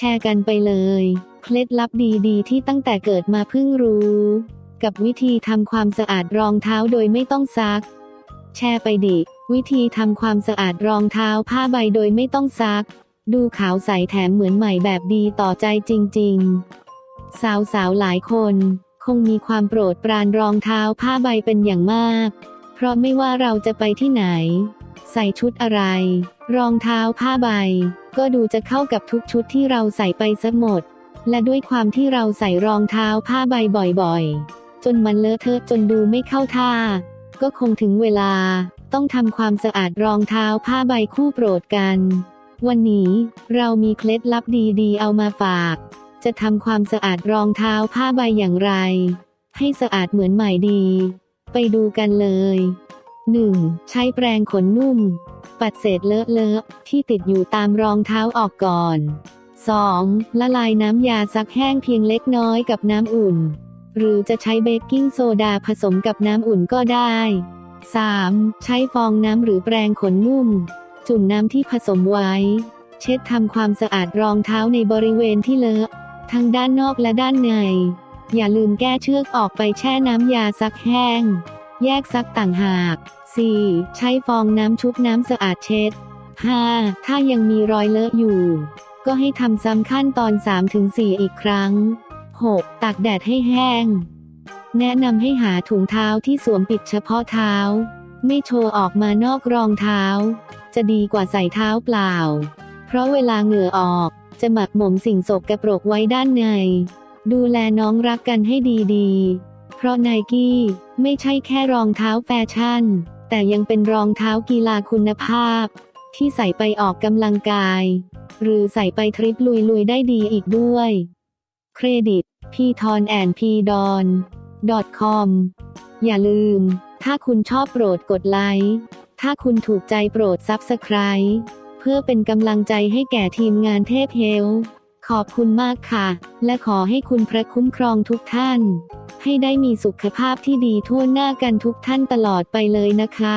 แชร์กันไปเลย เคล็ดลับดีๆ ที่ตั้งแต่เกิดมาเพิ่งรู้ กับวิธีทำความสะอาดรองเท้าโดยไม่ต้องซัก แชร์ไปดิ วิธีทำความสะอาดรองเท้าผ้าใบโดยไม่ต้องซัก ดูขาวใสแถมเหมือนใหม่แบบดีต่อใจจริง ๆ สาวๆหลายคน คงมีความโปรดปรานรองเท้าผ้าใบเป็นอย่างมาก เพราะไม่ว่าเราจะไปที่ไหน ใส่ชุดอะไร รองเท้าผ้าใบ ก็ดูจะเข้ากับทุกชุดที่เราใส่ไปซะหมด และด้วยความที่เราใส่รองเท้าผ้าใบบ่อยๆ จนมันเลอะเทอะจนดูไม่เข้าท่า ก็คงถึงเวลา ต้องทำความสะอาดรองเท้าผ้าใบคู่โปรดกัน วันนี้เรามีเคล็ดลับดีๆ เอามาฝาก จะทำความสะอาดรองเท้าผ้าใบอย่างไร ให้สะอาดเหมือนใหม่ดี ไปดูกันเลย 1. ใช้แปรงขนนุ่ม ปัดเศษเลอะเลอะที่ติดอยู่ตามรองเท้าออกก่อน 2. ละลายน้ำยาซักแห้งเพียงเล็กน้อยกับน้ำอุ่น หรือจะใช้เบกกิ้งโซดาผสมกับน้ำอุ่นก็ได้ 3. ใช้ฟองน้ำหรือแปรงขนนุ่ม จุ่มน้ำที่ผสมไว้ เช็ดทำความสะอาดรองเท้าในบริเวณที่เลอะทั้งด้านนอกและด้านใน อย่าลืมแก้เชือกออกไปแช่น้ำยาซักแห้ง แยกซักต่างหาก 4. ใช้ฟองน้ำชุบน้ำสะอาดเช็ด 5. ถ้ายังมีรอยเลอะอยู่ ก็ให้ทำซ้ำขั้นตอน 3-4 อีกครั้ง 6. ตากแดดให้แห้ง แนะนำให้หาถุงเท้าที่สวมปิดเฉพาะเท้า ไม่โชว์ออกมานอกรองเท้า จะดีกว่าใส่เท้าเปล่า เพราะเวลาเหงื่อออกจะหมักหมมสิ่งสกกระปรกไว้ด้านใน ดูแลน้องรักกันให้ดีๆ เพราะไนกี้ไม่ใช่แค่รองเท้าแฟชั่น แต่ยังเป็นรองเท้ากีฬาคุณภาพ ที่ใส่ไปออกกำลังกาย หรือใส่ไปทริปลุยๆได้ดีอีกด้วย เครดิตพีทอนแอนพีดอน .com อย่าลืม ถ้าคุณชอบโปรดกดไลค์ถ้าคุณถูกใจโปรดซับสไคร b ์เพื่อเป็นกำลังใจให้แก่ทีมงานเทพเฮล ขอบคุณมากค่ะ และขอให้คุณพระคุ้มครองทุกท่าน ให้ได้มีสุขภาพที่ดีทั่วหน้ากันทุกท่านตลอดไปเลยนะคะ